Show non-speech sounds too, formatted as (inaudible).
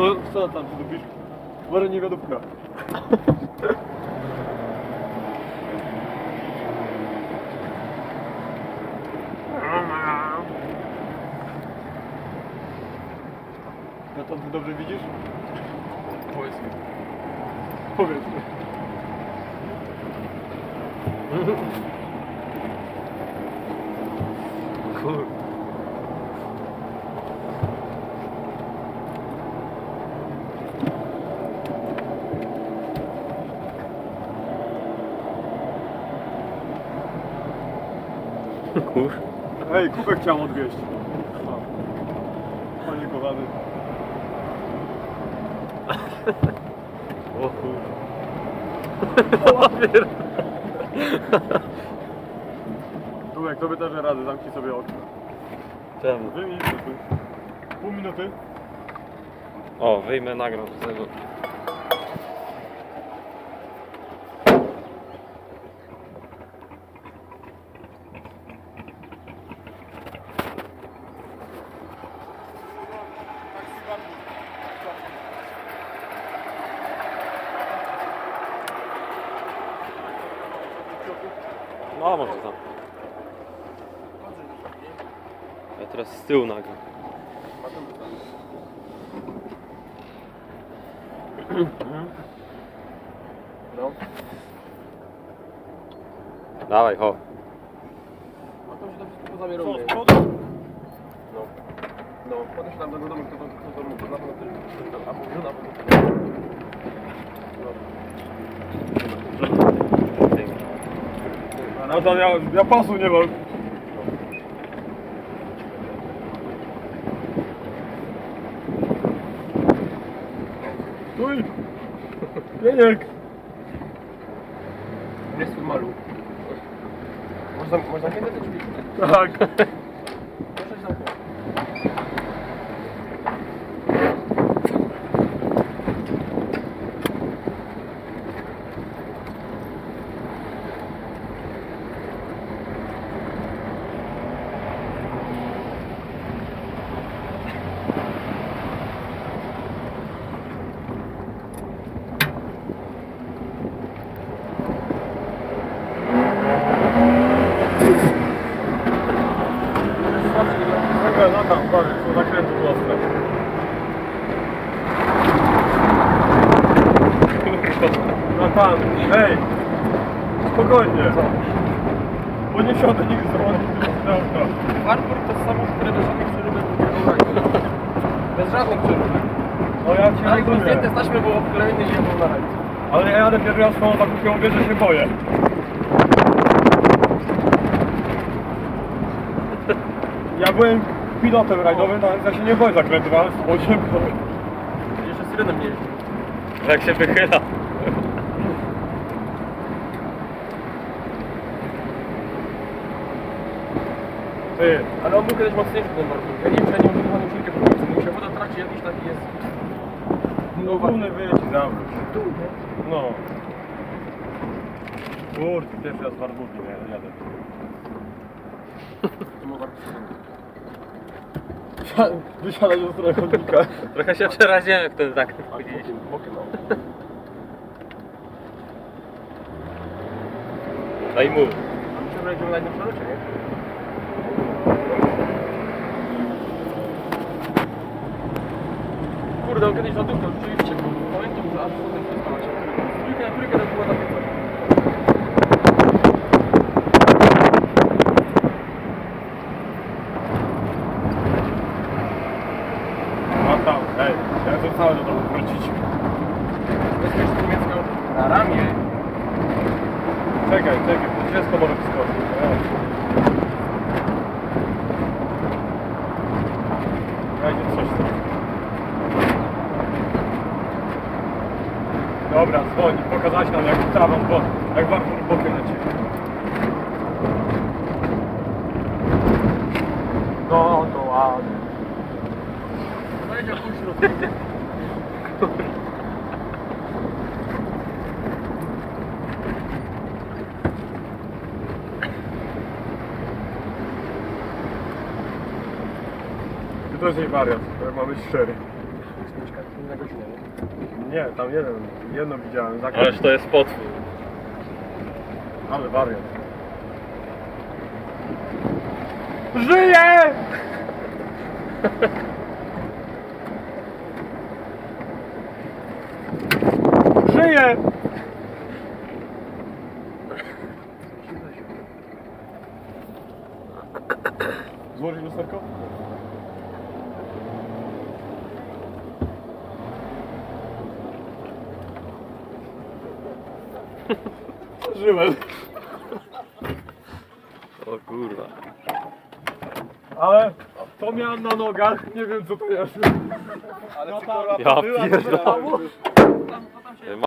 Co, co tam ty lubisz? Może nie wiadówka. No to ty dobrze widzisz? Powiedz mi. Powiedz. Kur... Kur... Ej, kubek chciałem odwieźć. Panie kochany. O kur... Kubek, tobie też radę, zamknij sobie okno. Czemu? Dwie minuty. Pół minuty. O, wyjmę nagram z tego. No, może tam. Ja teraz z tyłu nagram. No. Dawaj, ho. A to się to wszystko Co, przodu? No. No, potem się tam do domu, kto to, kto to lubi. Na pewno też, a może na pewno. No to ja, ja pasu nie mam. Stój! Pieniek! Nie jest malu. Można, można te drzwi? Tak. (laughs) Czekaj, no tam, koniec, to zakrętu proste. No tam, ej! Spokojnie. Poniesiony nikt dzwoni, tylko Arbor to samochód, który bez żadnych przeróbek nie Bez żadnych przeróbek. No ja cię Ale jak rozumiem. zdjęte taśmy było i jechał na rajd. Ale ja jadę pierwszy raz swoją zakupkę, mówię, że się boję. Ja byłem pilotem rajdowym, no, więc ja się nie boję zakrętów, ale z bociem to... Jeszcze syrenem nie jeździł. Jak się wychyla. Ty, Ale on był kiedyś mocniejszy ten Bartek. Ja nie wiem, czy ja nie mam wybuchaną silkę po końcu. Musiał woda tracić jakiś taki jest. no główny wyjedź i zawróć. Tu, nie? No. Kurde, pierwszy raz w Warburgu nie jadę. Bartek. Wysiadać do strony chodnika. Trochę się przeraziłem, jak ten zakręt A, widzieliśmy. bokiem, bokiem, no. Daj mu. A my się wejdziemy na przelocie, nie? Kurde, on kiedyś zadupał, rzeczywiście, bo pamiętam, że aż potem przestała się. Trójka na trójkę to było takie coś. A tam, ej, ja chcę cały do domu wrócić. Bezpieczny niemiecka na ramię. Czekaj, czekaj, to dziecko może wyskoczyć. Wejdzie coś tam. Dobra, dzwoni, pokazać nam jak trawą, bo jak warto bokiem leci. No to ładnie. Powiedział pół jest jej wariat, jak mamy szczery. 5 kart na godzinę, nie? Nie, tam jeden, jedno widziałem, zakręt, Ależ to jest potwór. ale wariant. Żyję! Żyję! Złożyć lusterko? Żyłem. O kurwa. Ale to miałem na nogach, nie wiem co to jest. Ale No kurwa, Ja była, pierdolę.